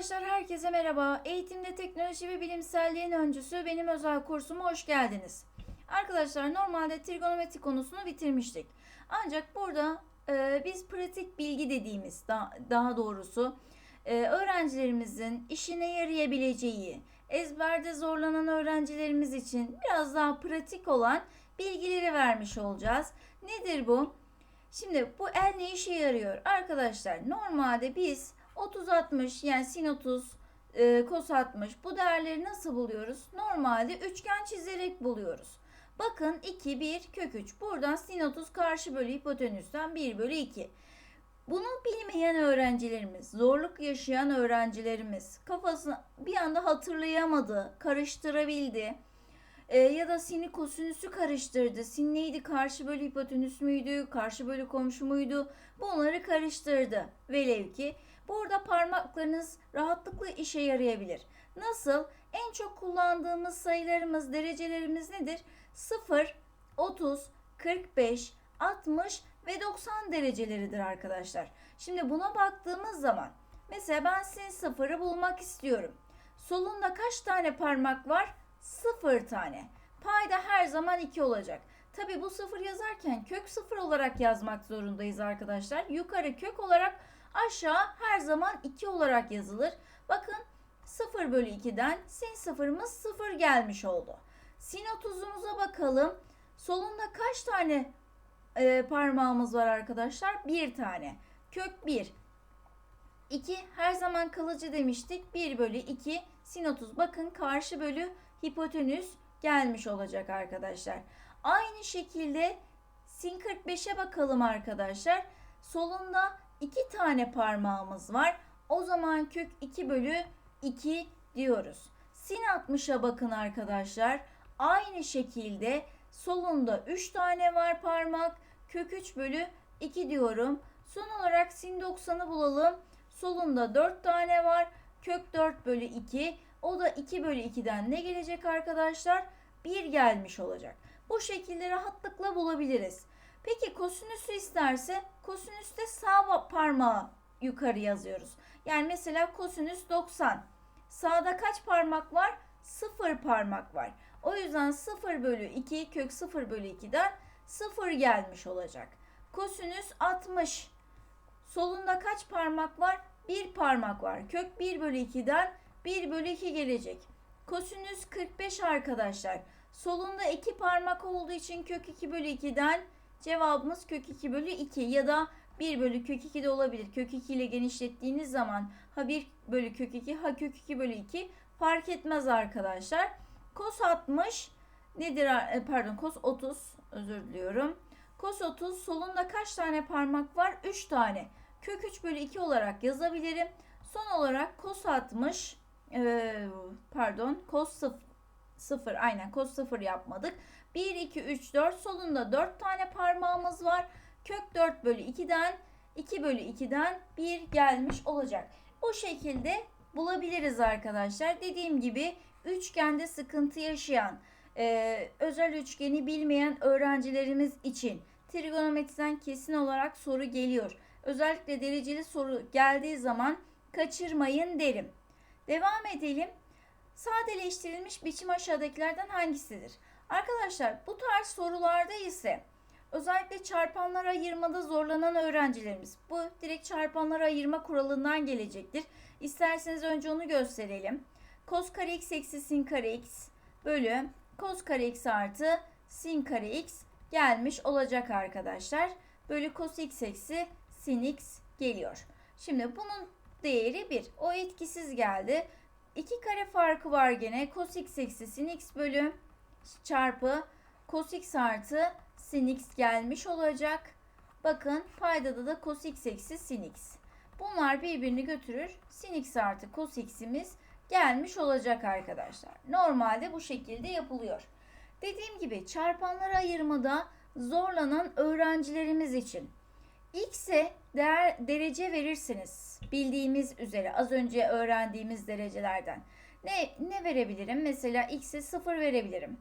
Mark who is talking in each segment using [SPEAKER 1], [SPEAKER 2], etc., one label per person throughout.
[SPEAKER 1] Arkadaşlar herkese merhaba. Eğitimde teknoloji ve bilimselliğin öncüsü benim özel kursuma hoş geldiniz. Arkadaşlar normalde trigonometri konusunu bitirmiştik. Ancak burada e, biz pratik bilgi dediğimiz daha, daha doğrusu e, öğrencilerimizin işine yarayabileceği, ezberde zorlanan öğrencilerimiz için biraz daha pratik olan bilgileri vermiş olacağız. Nedir bu? Şimdi bu el ne işe yarıyor? Arkadaşlar normalde biz 30-60 yani sin 30, e, kos 60 bu değerleri nasıl buluyoruz? Normalde üçgen çizerek buluyoruz. Bakın 2, 1, kök 3. Buradan sin 30 karşı bölü hipotenüsten 1 bölü 2. Bunu bilmeyen öğrencilerimiz, zorluk yaşayan öğrencilerimiz kafasını bir anda hatırlayamadı, karıştırabildi. E, ya da sini kosinüsü karıştırdı. Sin neydi? Karşı bölü hipotenüs müydü? Karşı bölü komşu muydu? Bunları karıştırdı. Velev ki burada parmaklarınız rahatlıkla işe yarayabilir. Nasıl? En çok kullandığımız sayılarımız, derecelerimiz nedir? 0, 30, 45, 60 ve 90 dereceleridir arkadaşlar. Şimdi buna baktığımız zaman mesela ben sin sıfırı bulmak istiyorum. Solunda kaç tane parmak var? 0 tane. Payda her zaman 2 olacak. Tabi bu sıfır yazarken kök sıfır olarak yazmak zorundayız arkadaşlar. Yukarı kök olarak aşağı her zaman 2 olarak yazılır. Bakın 0 bölü 2'den sin sıfırımız 0 gelmiş oldu. Sin 30'umuza bakalım. Solunda kaç tane e, parmağımız var arkadaşlar? Bir tane. Kök 1. 2 her zaman kalıcı demiştik. 1 bölü 2 sin 30. Bakın karşı bölü hipotenüs gelmiş olacak arkadaşlar. Aynı şekilde sin 45'e bakalım arkadaşlar. Solunda 2 tane parmağımız var. O zaman kök 2 bölü 2 diyoruz. Sin 60'a bakın arkadaşlar. Aynı şekilde solunda 3 tane var parmak. Kök 3 bölü 2 diyorum. Son olarak sin 90'ı bulalım. Solunda 4 tane var. Kök 4 bölü 2. O da 2 bölü 2'den ne gelecek arkadaşlar? 1 gelmiş olacak. Bu şekilde rahatlıkla bulabiliriz. Peki kosinüsü isterse kosinüste sağ parmağı yukarı yazıyoruz. Yani mesela kosinüs 90. Sağda kaç parmak var? 0 parmak var. O yüzden 0 bölü 2 kök 0 bölü 2'den 0 gelmiş olacak. Kosinüs 60. Solunda kaç parmak var? 1 parmak var. Kök 1 bölü 2'den 1 bölü 2 gelecek. Kosinüs 45 arkadaşlar. Solunda 2 parmak olduğu için kök 2 bölü 2'den cevabımız kök 2 bölü 2 ya da 1 bölü kök 2 de olabilir. Kök 2 ile genişlettiğiniz zaman ha 1 bölü kök 2 ha kök 2 bölü 2 fark etmez arkadaşlar. Kos 60 nedir? E, pardon kos 30 özür diliyorum. Kos 30 solunda kaç tane parmak var? 3 tane. Kök 3 bölü 2 olarak yazabilirim. Son olarak kos 60 e, pardon kos 0 0 aynen kos 0 yapmadık. 1 2 3 4 solunda 4 tane parmağımız var. Kök 4 bölü 2'den 2 bölü 2'den 1 gelmiş olacak. O şekilde bulabiliriz arkadaşlar. Dediğim gibi üçgende sıkıntı yaşayan e, özel üçgeni bilmeyen öğrencilerimiz için trigonometriden kesin olarak soru geliyor. Özellikle dereceli soru geldiği zaman kaçırmayın derim. Devam edelim. Sadeleştirilmiş biçim aşağıdakilerden hangisidir? Arkadaşlar bu tarz sorularda ise özellikle çarpanlar ayırmada zorlanan öğrencilerimiz bu direkt çarpanlar ayırma kuralından gelecektir. İsterseniz önce onu gösterelim. Kos kare x eksi sin kare x bölü kos kare x artı sin kare x gelmiş olacak arkadaşlar. Bölü kos x eksi sin x geliyor. Şimdi bunun değeri 1. O etkisiz geldi. 2 kare farkı var gene. Cos x eksi sin x bölü çarpı cos x artı sin x gelmiş olacak. Bakın paydada da cos x eksi sin x. Bunlar birbirini götürür. Sin x artı cos x'imiz gelmiş olacak arkadaşlar. Normalde bu şekilde yapılıyor. Dediğim gibi çarpanlar ayırmada zorlanan öğrencilerimiz için x'e değer derece verirsiniz. Bildiğimiz üzere az önce öğrendiğimiz derecelerden. Ne ne verebilirim? Mesela x'e 0 verebilirim.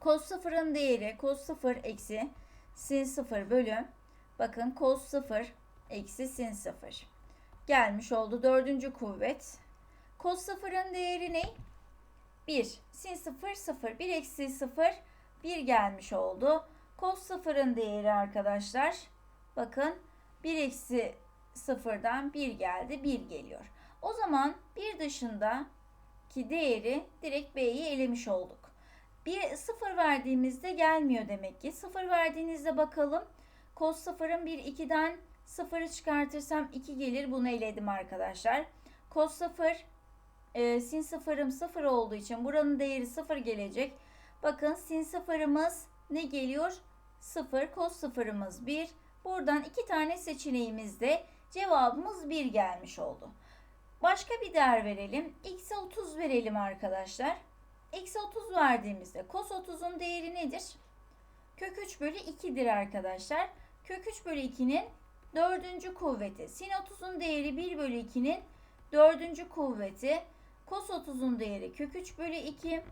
[SPEAKER 1] Cos 0'ın değeri cos 0 eksi sin 0 bölü bakın cos 0 eksi sin 0 gelmiş oldu. Dördüncü kuvvet Kos sıfırın değeri ne? 1. Sin 0 0. 1 eksi 0 1 gelmiş oldu. Kos sıfırın değeri arkadaşlar. Bakın 1 eksi 0'dan 1 geldi. 1 geliyor. O zaman bir dışındaki değeri direkt B'yi elemiş olduk. Bir 0 verdiğimizde gelmiyor demek ki. 0 verdiğinizde bakalım. Kos sıfırın 1 2'den 0'ı çıkartırsam 2 gelir. Bunu eledim arkadaşlar. Kos 0 e, sin sıfırım 0 olduğu için buranın değeri 0 gelecek. Bakın sin sıfırımız ne geliyor? 0. Kos sıfırımız 1. Buradan iki tane seçeneğimizde cevabımız 1 gelmiş oldu. Başka bir değer verelim. X'e 30 verelim arkadaşlar. X'e 30 verdiğimizde kos 30'un değeri nedir? Kök 3 bölü 2'dir arkadaşlar. Kök 3 bölü 2'nin dördüncü kuvveti. Sin 30'un değeri 1 bölü 2'nin dördüncü kuvveti. Kos 30'un değeri kök 3 bölü 2.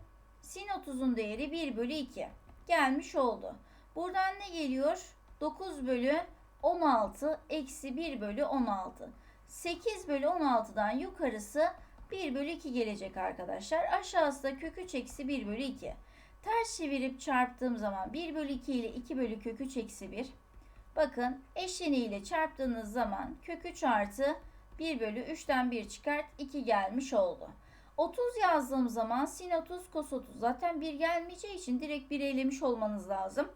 [SPEAKER 1] Sin 30'un değeri 1 bölü 2. Gelmiş oldu. Buradan ne geliyor? 9 bölü 16 eksi 1 bölü 16. 8 bölü 16'dan yukarısı 1 bölü 2 gelecek arkadaşlar. Aşağısı da kök 3 eksi 1 bölü 2. Ters çevirip çarptığım zaman 1 bölü 2 ile 2 bölü kök 3 eksi 1. Bakın eşleniğiyle çarptığınız zaman kök 3 artı 1 bölü 3'ten 1 çıkart 2 gelmiş oldu. 30 yazdığım zaman sin 30 kos 30 zaten 1 gelmeyeceği için direkt 1 elemiş olmanız lazım.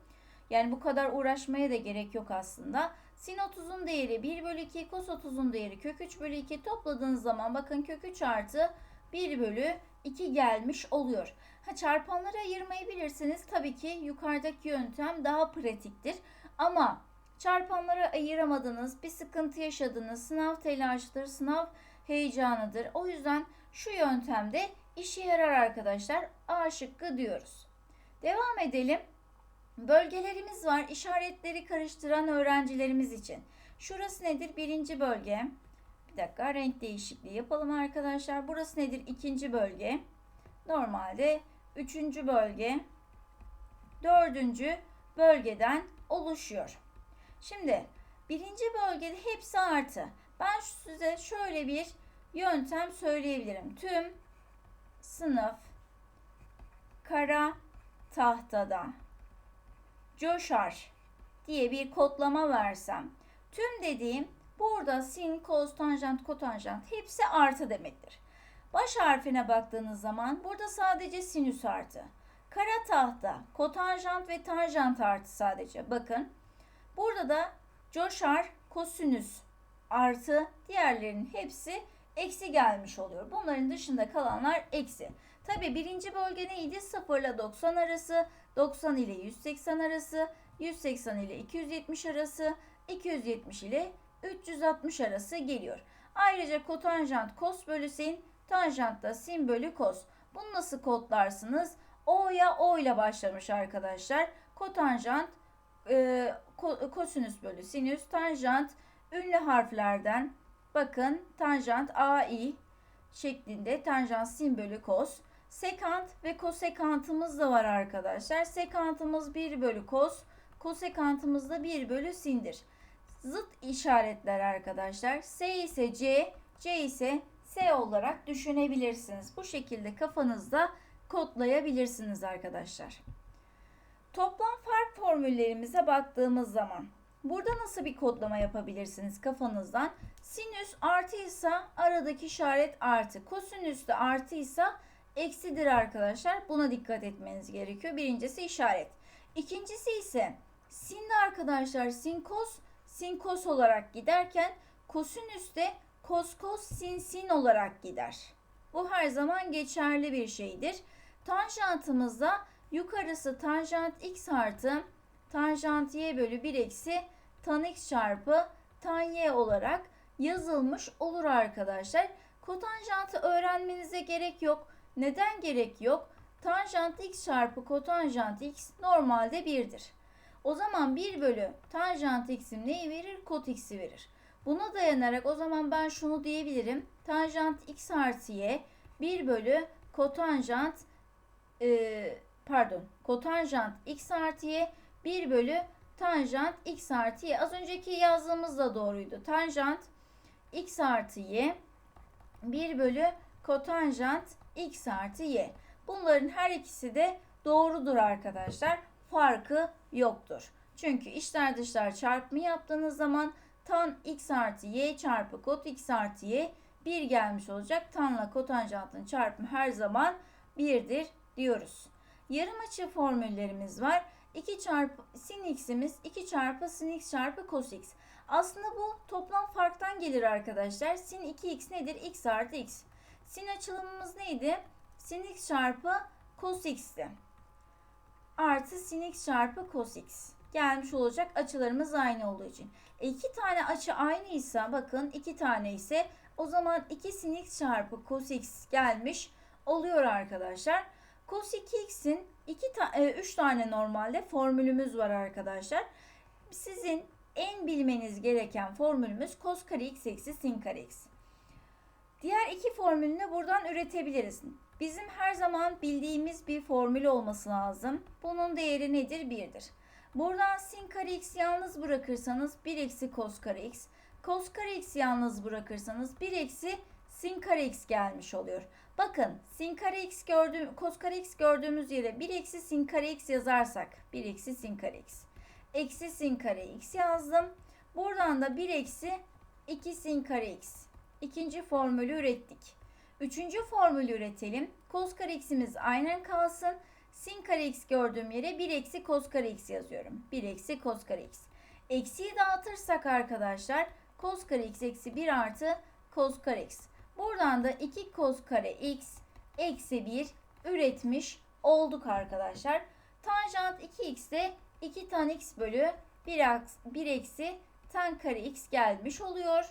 [SPEAKER 1] Yani bu kadar uğraşmaya da gerek yok aslında. Sin 30'un değeri 1 bölü 2, kos 30'un değeri kök 3 bölü 2 topladığınız zaman bakın kök 3 artı 1 bölü 2 gelmiş oluyor. Ha, çarpanları ayırmayı bilirsiniz. Tabii ki yukarıdaki yöntem daha pratiktir. Ama çarpanları ayıramadınız, bir sıkıntı yaşadınız, sınav telaşıdır, sınav heyecanıdır. O yüzden şu yöntemde işe yarar arkadaşlar. A şıkkı diyoruz. Devam edelim. Bölgelerimiz var. İşaretleri karıştıran öğrencilerimiz için. Şurası nedir? Birinci bölge. Bir dakika renk değişikliği yapalım arkadaşlar. Burası nedir? İkinci bölge. Normalde üçüncü bölge. Dördüncü bölgeden oluşuyor. Şimdi birinci bölgede hepsi artı. Ben size şöyle bir yöntem söyleyebilirim. Tüm sınıf kara tahtada coşar diye bir kodlama versem tüm dediğim burada sin, kos, tanjant, kotanjant hepsi artı demektir. Baş harfine baktığınız zaman burada sadece sinüs artı. Kara tahta, kotanjant ve tanjant artı sadece. Bakın burada da coşar, kosinüs artı diğerlerinin hepsi eksi gelmiş oluyor. Bunların dışında kalanlar eksi. Tabi birinci bölge neydi? 0 ile 90 arası, 90 ile 180 arası, 180 ile 270 arası, 270 ile 360 arası geliyor. Ayrıca kotanjant kos bölü sin, tanjant da sin bölü kos. Bunu nasıl kodlarsınız? O'ya O ile başlamış arkadaşlar. Kotanjant e, kosinüs bölü sinüs, tanjant ünlü harflerden bakın tanjant AI şeklinde tanjant sin bölü kos. Sekant ve kosekantımız da var arkadaşlar. Sekantımız 1 bölü kos, kosekantımız da 1 bölü sindir. Zıt işaretler arkadaşlar. S ise C, C ise S olarak düşünebilirsiniz. Bu şekilde kafanızda kodlayabilirsiniz arkadaşlar. Toplam fark formüllerimize baktığımız zaman burada nasıl bir kodlama yapabilirsiniz kafanızdan? Sinüs artıysa aradaki işaret artı. Kosinüs de artıysa eksidir arkadaşlar. Buna dikkat etmeniz gerekiyor. Birincisi işaret. İkincisi ise sin arkadaşlar sin kos sin kos olarak giderken kosinüs de kos kos sin sin olarak gider. Bu her zaman geçerli bir şeydir. Tanjantımızda yukarısı tanjant x artı tanjant y bölü 1 eksi tan x çarpı tan y olarak yazılmış olur arkadaşlar. Kotanjantı öğrenmenize gerek yok. Neden gerek yok? Tanjant x çarpı kotanjant x normalde 1'dir. O zaman 1 bölü tanjant x'im neyi verir? Kot x'i verir. Buna dayanarak o zaman ben şunu diyebilirim. Tanjant x artı y 1 bölü kotanjant e, pardon kotanjant x artı y 1 bölü tanjant x artı y. Az önceki yazdığımız da doğruydu. Tanjant x artı y 1 bölü kotanjant x artı y. Bunların her ikisi de doğrudur arkadaşlar. Farkı yoktur. Çünkü içler dışlar çarpımı yaptığınız zaman tan x artı y çarpı kot x artı y 1 gelmiş olacak. Tanla kotanjantın çarpımı her zaman 1'dir diyoruz. Yarım açı formüllerimiz var. 2 çarpı sin x'imiz 2 çarpı sin x çarpı cos x. Aslında bu toplam farktan gelir arkadaşlar. Sin 2x nedir? x artı x. Sin açılımımız neydi? Sin x çarpı cos x'ti. Artı sin x çarpı cos x. Gelmiş olacak açılarımız aynı olduğu için. E iki tane açı aynıysa bakın iki tane ise o zaman 2 sin x çarpı cos x gelmiş oluyor arkadaşlar. Cos 2x'in 2 ta 3 tane normalde formülümüz var arkadaşlar. Sizin en bilmeniz gereken formülümüz cos kare x eksi sin kare x. Diğer iki formülünü buradan üretebiliriz. Bizim her zaman bildiğimiz bir formül olması lazım. Bunun değeri nedir? 1'dir. Buradan sin kare x yalnız bırakırsanız 1 eksi cos kare x. Cos kare x yalnız bırakırsanız 1 eksi sin kare x gelmiş oluyor. Bakın sin kare x gördüğüm, cos kare x gördüğümüz yere 1 eksi sin kare x yazarsak 1 eksi sin kare x. Eksi sin kare x yazdım. Buradan da 1 eksi 2 sin kare x. İkinci formülü ürettik. Üçüncü formülü üretelim. Cos kare x'imiz aynen kalsın. Sin kare x gördüğüm yere 1 eksi cos kare x yazıyorum. 1 eksi cos kare x. Eksiyi dağıtırsak arkadaşlar cos kare x eksi 1 artı cos kare x. Buradan da 2 cos kare x eksi 1 üretmiş olduk arkadaşlar. Tanjant 2x'de 2 tan x bölü 1, 1 eksi tan kare x gelmiş oluyor.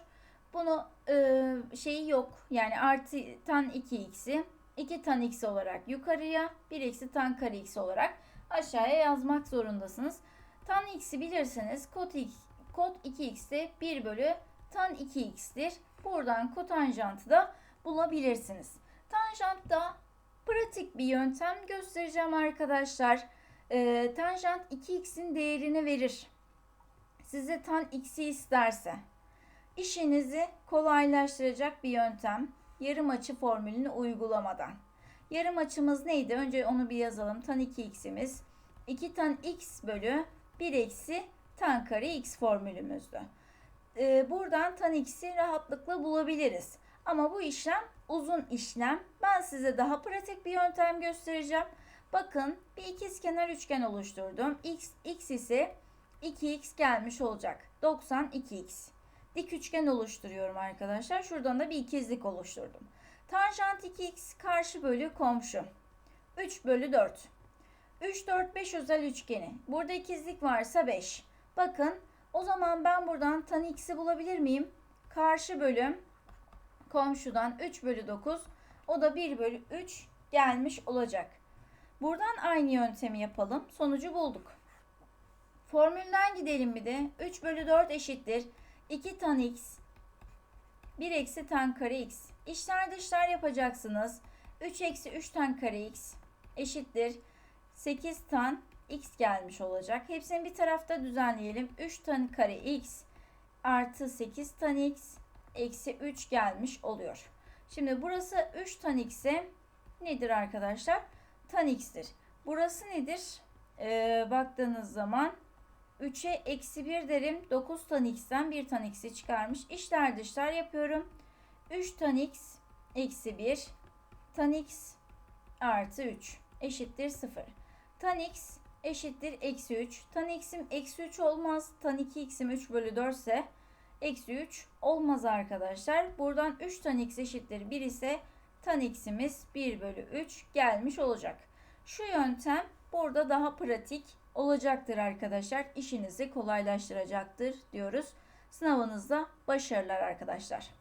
[SPEAKER 1] Bunu e, şeyi yok yani artı tan 2x'i 2 tan x olarak yukarıya 1 eksi tan kare x olarak aşağıya yazmak zorundasınız. Tan x'i bilirseniz kot, x, kot 2x de 1 bölü tan 2x'tir. Buradan kotanjantı da bulabilirsiniz. Tanjantta pratik bir yöntem göstereceğim arkadaşlar. E, tanjant 2x'in değerini verir. Size tan x'i isterse işinizi kolaylaştıracak bir yöntem. Yarım açı formülünü uygulamadan. Yarım açımız neydi? Önce onu bir yazalım. Tan 2x'imiz 2 tan x bölü 1 eksi tan kare x formülümüzdü. Ee, buradan tan x'i rahatlıkla bulabiliriz. Ama bu işlem uzun işlem. Ben size daha pratik bir yöntem göstereceğim. Bakın bir ikizkenar üçgen oluşturdum. X, x ise 2x gelmiş olacak. 92x. Dik üçgen oluşturuyorum arkadaşlar. Şuradan da bir ikizlik oluşturdum. Tanjant 2x karşı bölü komşu. 3 bölü 4. 3, 4, 5 özel üçgeni. Burada ikizlik varsa 5. Bakın o zaman ben buradan tan x'i bulabilir miyim? Karşı bölüm komşudan 3 bölü 9. O da 1 bölü 3 gelmiş olacak. Buradan aynı yöntemi yapalım. Sonucu bulduk. Formülden gidelim bir de. 3 bölü 4 eşittir. 2 tan x 1 eksi tan kare x. İşler dışlar yapacaksınız. 3 eksi 3 tan kare x eşittir. 8 tan x gelmiş olacak. Hepsini bir tarafta düzenleyelim. 3 tan kare x artı 8 tan x eksi 3 gelmiş oluyor. Şimdi burası 3 tan x'e nedir arkadaşlar? Tan x'tir. Burası nedir? Ee, baktığınız zaman 3'e eksi 1 derim. 9 tan x'ten 1 tan x'i çıkarmış. İşler dışlar yapıyorum. 3 tan x eksi 1 tan x artı 3 eşittir 0. Tan x eşittir eksi 3. Tan x'im eksi 3 olmaz. Tan 2x'im 3 bölü 4 ise eksi 3 olmaz arkadaşlar. Buradan 3 tan x eşittir 1 ise tan x'imiz 1 bölü 3 gelmiş olacak. Şu yöntem burada daha pratik olacaktır arkadaşlar. İşinizi kolaylaştıracaktır diyoruz. Sınavınızda başarılar arkadaşlar.